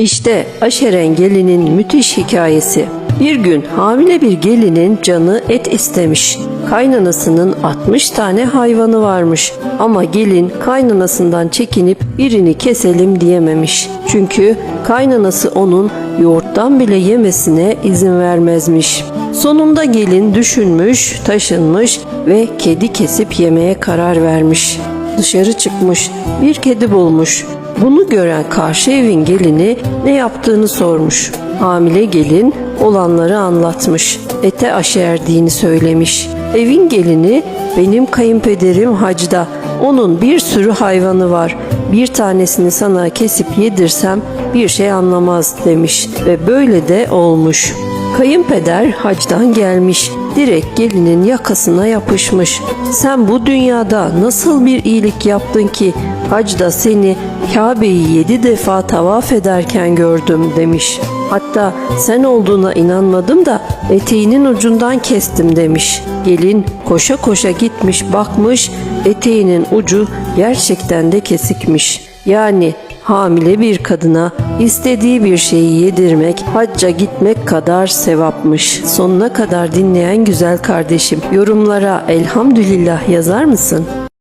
İşte Aşeren gelinin müthiş hikayesi. Bir gün hamile bir gelinin canı et istemiş. Kaynanasının 60 tane hayvanı varmış. Ama gelin kaynanasından çekinip birini keselim diyememiş. Çünkü kaynanası onun yoğurttan bile yemesine izin vermezmiş. Sonunda gelin düşünmüş, taşınmış ve kedi kesip yemeye karar vermiş. Dışarı çıkmış, bir kedi bulmuş. Bunu gören karşı evin gelini ne yaptığını sormuş. Hamile gelin olanları anlatmış. Ete aşerdiğini söylemiş. Evin gelini benim kayınpederim hacda. Onun bir sürü hayvanı var. Bir tanesini sana kesip yedirsem bir şey anlamaz demiş ve böyle de olmuş. Kayınpeder hacdan gelmiş. Direkt gelinin yakasına yapışmış. Sen bu dünyada nasıl bir iyilik yaptın ki hacda seni Kabe'yi yedi defa tavaf ederken gördüm demiş. Hatta sen olduğuna inanmadım da eteğinin ucundan kestim demiş. Gelin koşa koşa gitmiş bakmış eteğinin ucu gerçekten de kesikmiş. Yani hamile bir kadına istediği bir şeyi yedirmek hacca gitmek kadar sevapmış. Sonuna kadar dinleyen güzel kardeşim yorumlara elhamdülillah yazar mısın?